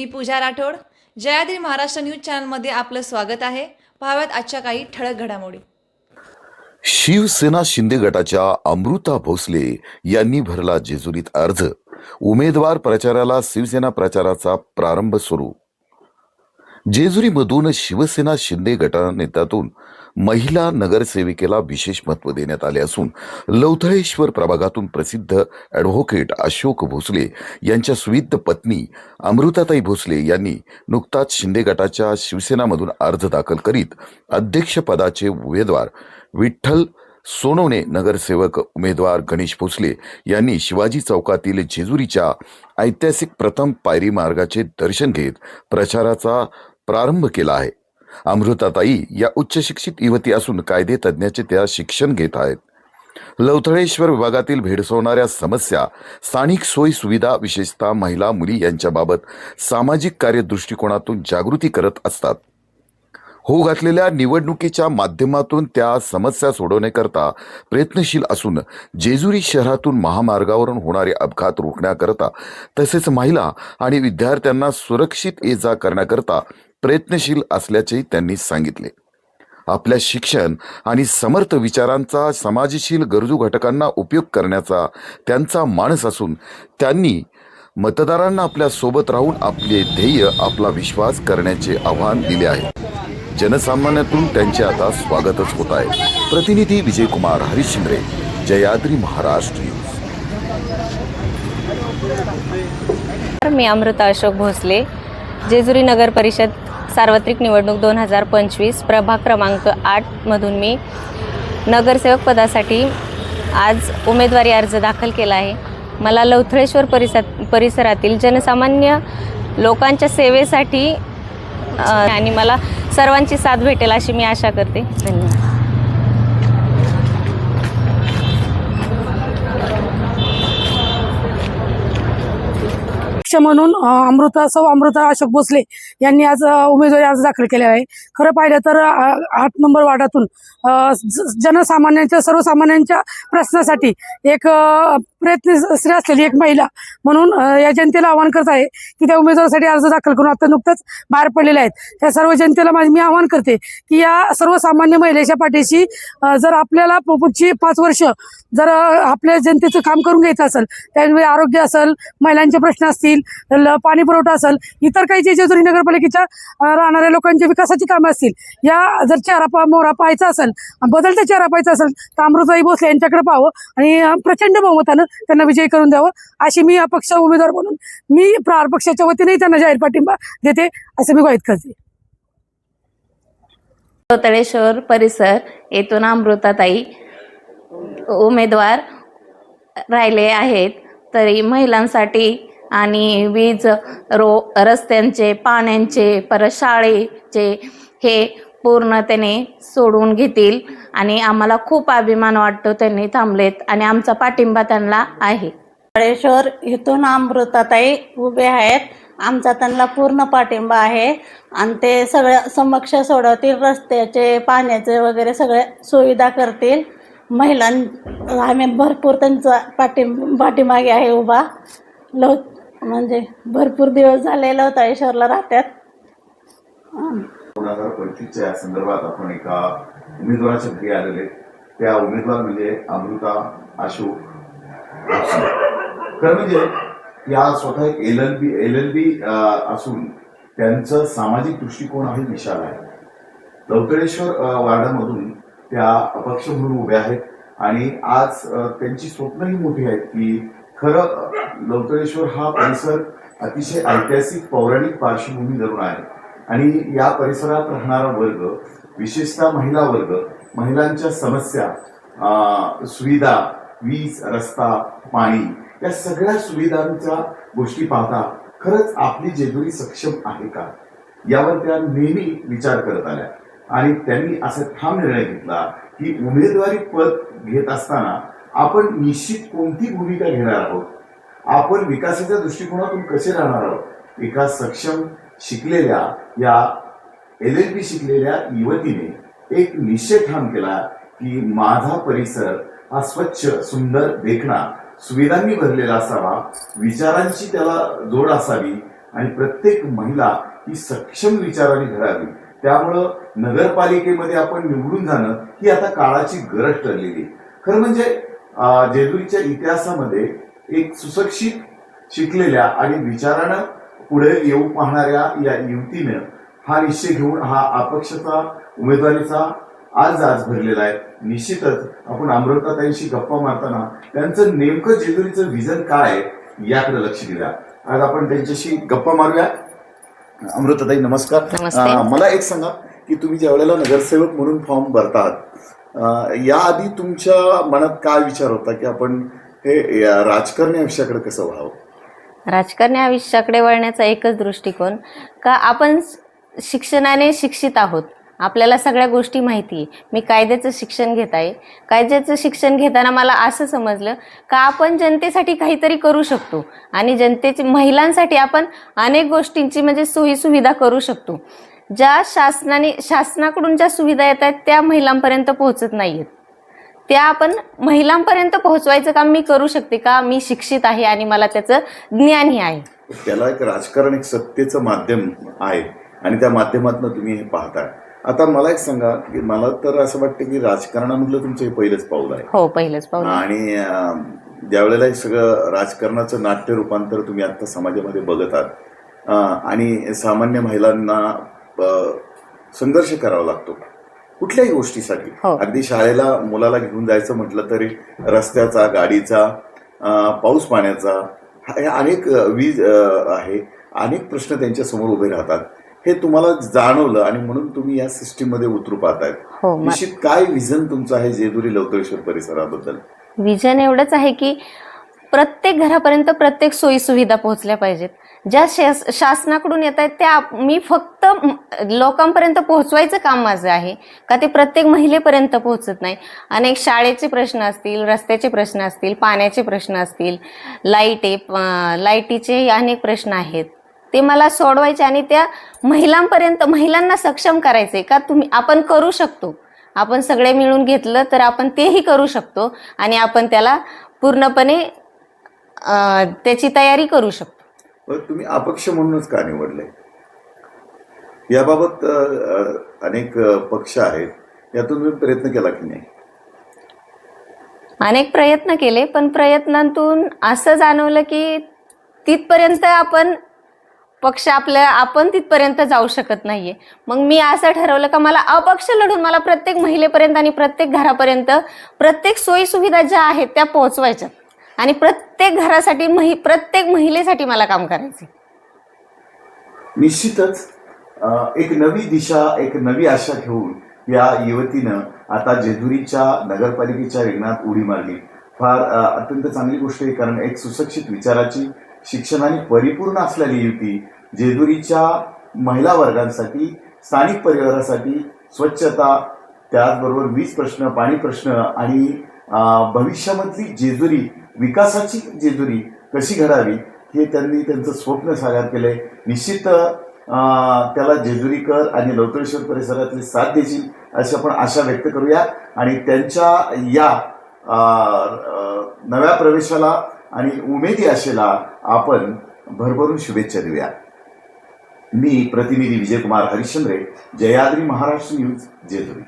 मी Pooja Rathod. Jayadri Maharashtra news चॅनलमध्ये आपलं स्वागत आहे. पाहाव्यात आजच्या काही ठळक घडामोडी. शिवसेना शिंदे गटाच्या अमृता भोसले यांनी भरला जेजुरीत अर्ज. उमेदवार प्रचाराला शिवसेना प्रचाराचा प्रारंभ सुरू. जेजुरीमधून शिवसेना शिंदे गटनेत्यातून महिला नगरसेविकेला विशेष महत्त्व देण्यात आले असून लवथळेश्वर प्रभागातून प्रसिद्ध ॲडव्होकेट अशोक भोसले यांच्या सुविध पत्नी अमृताताई भोसले यांनी नुकताच शिंदे गटाच्या शिवसेनामधून अर्ज दाखल करीत अध्यक्षपदाचे उमेदवार विठ्ठल सोनवणे नगरसेवक उमेदवार गणेश भोसले यांनी शिवाजी चौकातील जेजुरीच्या ऐतिहासिक प्रथम पायरी मार्गाचे दर्शन घेत प्रचाराचा प्रारंभ केला आहे. अमृताताई या उच्च शिक्षित युवती असून कायदे तज्ज्ञाचे त्या शिक्षण घेत आहेत. लवथळेश्वर विभागातील भेडसवणाऱ्या समस्या स्थानिक सोयी सुविधा विशेषतः महिला मुली यांच्याबाबत सामाजिक कार्य दृष्टिकोनातून जागृती करत असतात. हो घातलेल्या निवडणुकीच्या माध्यमातून त्या समस्या सोडवण्याकरता प्रयत्नशील असून जेजुरी शहरातून महामार्गावरून होणारे अपघात रोखण्याकरता तसेच महिला आणि विद्यार्थ्यांना सुरक्षित ये जा करण्याकरता प्रयत्नशील असल्याचेही त्यांनी सांगितले. आपल्या शिक्षण आणि समर्थ विचारांचा समाजशील गरजू घटकांना उपयोग करण्याचा त्यांचा माणस असून त्यांनी मतदारांना आपल्यासोबत राहून आपले ध्येय आपला विश्वास करण्याचे आव्हान दिले आहे. जनसामान्यातून त्यांचे आता स्वागतच होत आहे. प्रतिनिधी विजयकुमार हरिश्चंद्रे जयाद्री महाराष्ट्र न्यूज. मी अमृता अशोक भोसले जेजुरी नगर परिषद सार्वत्रिक निवडणूक दोन हजार पंचवीस प्रभाग क्रमांक आठमधून मी नगरसेवक पदासाठी आज उमेदवारी अर्ज दाखल केला आहे. मला लवथळेश्वर परिसर परिसरातील जनसामान्य लोकांच्या सेवेसाठी आणि मला सर्वांची साथ भेटेल अशी मी आशा करते. धन्यवाद. पक्ष म्हणून अमृता सौ अमृता अशोक भोसले यांनी आज उमेदवारी अर्ज दाखल केला आहे. खरं पाहिलं तर आठ नंबर वार्डातून जनसामान्यांच्या सर्वसामान्यांच्या प्रश्नासाठी एक प्रयत्न प्रयत्नशील असलेली एक महिला म्हणून या जनतेला आवाहन करत आहे की त्या उमेदवारासाठी अर्ज दाखल करून आता नुकतंच बाहेर पडलेले आहेत. त्या सर्व जनतेला माझी मी आवाहन करते की या सर्वसामान्य महिलेच्या पाठीशी जर आपल्याला पुढची पाच वर्ष जर आपल्या जनतेचं काम करून घ्यायचं असेल त्यामुळे आरोग्य असेल महिलांचे प्रश्न असतील असतील पाणी पुरवठा असेल इतर काही जे जेजुरी नगरपालिकेच्या राहणाऱ्या लोकांच्या विकासाची कामं असतील या जर चेहरा पा मोहरा पाहायचा असेल बदलता चेहरा पाहायचा असेल तर अमृताई भोसले यांच्याकडे पाहावं आणि प्रचंड बहुमतानं त्यांना विजयी करून द्यावं अशी मी अपक्ष उमेदवार म्हणून मी प्रार पक्षाच्या वतीनेही त्यांना जाहीर पाठिंबा देते असं मी ग्वाहित करते. तळेश्वर परिसर येथून अमृताताई उमेदवार राहिले आहेत तरी महिलांसाठी आणि वीज रो रस्त्यांचे पाण्यांचे परत शाळेचे हे पूर्ण त्याने सोडून घेतील. आणि आम्हाला खूप अभिमान वाटतो त्यांनी थांबलेत आणि आमचा पाठिंबा त्यांना आहे. तळेश्वर इथून अमृताताई उभे आहेत. आमचा त्यांना पूर्ण पाठिंबा आहे. आणि ते सगळ्या समक्ष सोडवतील रस्त्याचे पाण्याचे वगैरे सगळ्या सुविधा करतील. महिलां आम्ही भरपूर त्यांचा पाठिं पाठीमागे आहे उभा. लव म्हणजे भरपूर दिवस झाले लवताळेश्वरला राहतात दोन हजार पंचवीसच्या या संदर्भात आपण एका उमेदवाराच्या घरी आलेले त्या उमेदवार म्हणजे अमृता अशोक भोसले. खरं म्हणजे या स्वतः एक L L B L L B असून त्यांचं सामाजिक दृष्टिकोन आहे विशाल आहे. लवकरेश्वर अ, वार्डामधून त्या अपक्ष म्हणून उभ्या आहेत आणि आज अ, त्यांची स्वप्नही मोठी आहेत की खरं अ, हा परिसर अतिशय ऐतिहासिक पौराणिक पार्श्वभूमी धरून आहे. आणि या परिसरात राहणारा वर्ग विशेषतः महिला वर्ग महिलांच्या समस्या सुविधा वीज रस्ता पाणी या सगळ्या सुविधांच्या गोष्टी पाहता खरंच आपली जेजुरी सक्षम आहे का? यावर त्या नेहमी विचार करत आल्या. आणि त्यांनी असा ठाम निर्णय घेतला की उमेदवारी पद घेत असताना आपण निश्चित कोणती भूमिका घेणार आहोत? आपण विकासाच्या दृष्टिकोनातून कसे राहणार आहोत? एका सक्षम शिकलेल्या या एल एल पी शिकलेल्या युवतीने एक निश्चय ठाम केला की माझा परिसर हा स्वच्छ सुंदर देखणा सुविधांनी भरलेला असावा विचारांची त्याला जोड असावी आणि प्रत्येक महिला ही सक्षम विचाराने घडावी. त्यामुळं नगरपालिकेमध्ये आपण निवडून जाणं ही आता काळाची गरज ठरलेली खरं म्हणजे जेजुरीच्या इतिहासामध्ये एक सुशिक्षित शिकलेल्या आणि विचारानं पुढे येऊ पाहणाऱ्या या युवतीनं हा निश्चय घेऊन हा अपक्षता उमेदवारीचा आज आज भरलेला आहे. निश्चितच आपण अमृताताईंशी गप्पा मारताना त्यांचं नेमकं जेजुरीचं विजन काय आहे याकडे लक्ष दिल्या आज आपण त्यांच्याशी गप्पा मारूया. अमृताताई नमस्कार. मला एक सांगा की तुम्ही ज्या वेळेला नगरसेवक म्हणून फॉर्म भरतात याआधी तुमच्या मनात काय विचार होता की आपण हे राजकारणी आयुष्याकडे कसं व्हावं राजकारणी आयुष्याकडे वळण्याचा एकच दृष्टिकोन का आपण शिक्षणाने शिक्षित आहोत. आपल्याला सगळ्या गोष्टी माहिती आहे. मी कायद्याचं शिक्षण घेत आहे. कायद्याचं शिक्षण घेताना मला असं समजलं का आपण जनतेसाठी काहीतरी करू शकतो आणि जनतेची महिलांसाठी आपण अनेक गोष्टींची म्हणजे सोयीसुविधा करू शकतो. ज्या शासनाने शासनाकडून ज्या सुविधा येत आहेत त्या महिलांपर्यंत पोहोचत नाही आहेत त्या आपण महिलांपर्यंत पोहोचवायचं काम मी करू शकते का? मी शिक्षित आहे आणि मला त्याचं ज्ञानही आहे. त्याला एक राजकारण एक सत्तेचं माध्यम आहे आणि त्या माध्यमातून तुम्ही हे पाहताय. आता मला एक सांगा की मला तर असं वाटतं की राजकारणामधलं तुमचं हे पहिलंच पाऊल आहे. हो पहिलंच पाऊल आणि अं, ज्यावेळेला हे सगळं राजकारणाचं नाट्य रूपांतर तुम्ही आता समाजामध्ये बघत आहात अं, आणि सामान्य महिलांना संघर्ष करावा लागतो. कुठल्याही गोष्टीसाठी. हो. अगदी शाळेला मुलाला घेऊन जायचं म्हटलं तरी रस्त्याचा गाडीचा पाऊस पाण्याचा अनेक वीज आहे. अनेक प्रश्न त्यांच्यासमोर उभे राहतात. हे तुम्हाला जाणवलं आणि म्हणून तुम्ही या सिस्टीममध्ये उतरू पाहतायत. हो निश्चित काय विजन तुमचं आहे जेजुरी लवतरेश्वर परिसराबद्दल? विजन एवढंच आहे की प्रत्येक घरापर्यंत प्रत्येक सोयीसुविधा पोहोचल्या पाहिजेत. ज्या शास शासनाकडून येत आहेत त्या मी फक्त लोकांपर्यंत पोहोचवायचं काम माझं आहे का ते प्रत्येक महिलेपर्यंत पोहोचत नाही. अनेक शाळेचे प्रश्न असतील रस्त्याचे प्रश्न असतील पाण्याचे प्रश्न असतील लाइट लाईटीचे अनेक प्रश्न आहेत. ते मला सोडवायचे आणि त्या महिलांपर्यंत महिलांना सक्षम करायचे का तुम्ही आपण करू शकतो. आपण सगळे मिळून घेतलं तर आपण तेही करू शकतो आणि आपण त्याला पूर्णपणे त्याची तयारी करू शकतो. तुम्ही अपक्ष म्हणूनच का निवडले? याबाबत अनेक पक्ष आहेत. यातून तुम्ही प्रयत्न केला की नाही? अनेक प्रयत्न केले पण प्रयत्नांतून असं जाणवलं की तिथपर्यंत आपण पक्ष आपल्या आपण तिथपर्यंत जाऊ शकत नाहीये. मग मी असं ठरवलं का मला अपक्ष लढून मला प्रत्येक महिलेपर्यंत आणि प्रत्येक घरापर्यंत प्रत्येक सोयी सुविधा ज्या आहेत त्या पोहोचवायच्यात. आणि प्रत्येक घरासाठी महि प्रत्येक महिलेसाठी मला काम करायचे निश्चितच एक नवी दिशा एक नवी आशा घेऊन या युवतीनं आता जेजुरीच्या नगरपालिकेच्या रिंगणात उडी मारली. फार अत्यंत चांगली गोष्ट आहे कारण एक सुशिक्षित विचाराची शिक्षणाने परिपूर्ण असलेली युती जेजुरीच्या महिला वर्गांसाठी स्थानिक परिवारासाठी स्वच्छता त्याचबरोबर वीज प्रश्न पाणी प्रश्न आणि भविष्यामधली जेजुरी विकासाची जेजुरी कशी घडावी हे त्यांनी त्यांचं स्वप्न साकार केलंय. निश्चित त्याला जेजुरीकर आणि लवतरेश्वर परिसरातली साथ देतील अशी आपण आशा व्यक्त करूया. आणि त्यांच्या या नव्या प्रवेशाला आणि उमेदी आशेला आपण भरभरून शुभेच्छा देऊया. मी प्रतिनिधी विजयकुमार हरिश्चंद्रे जयाद्री महाराष्ट्र न्यूज जेजुरी.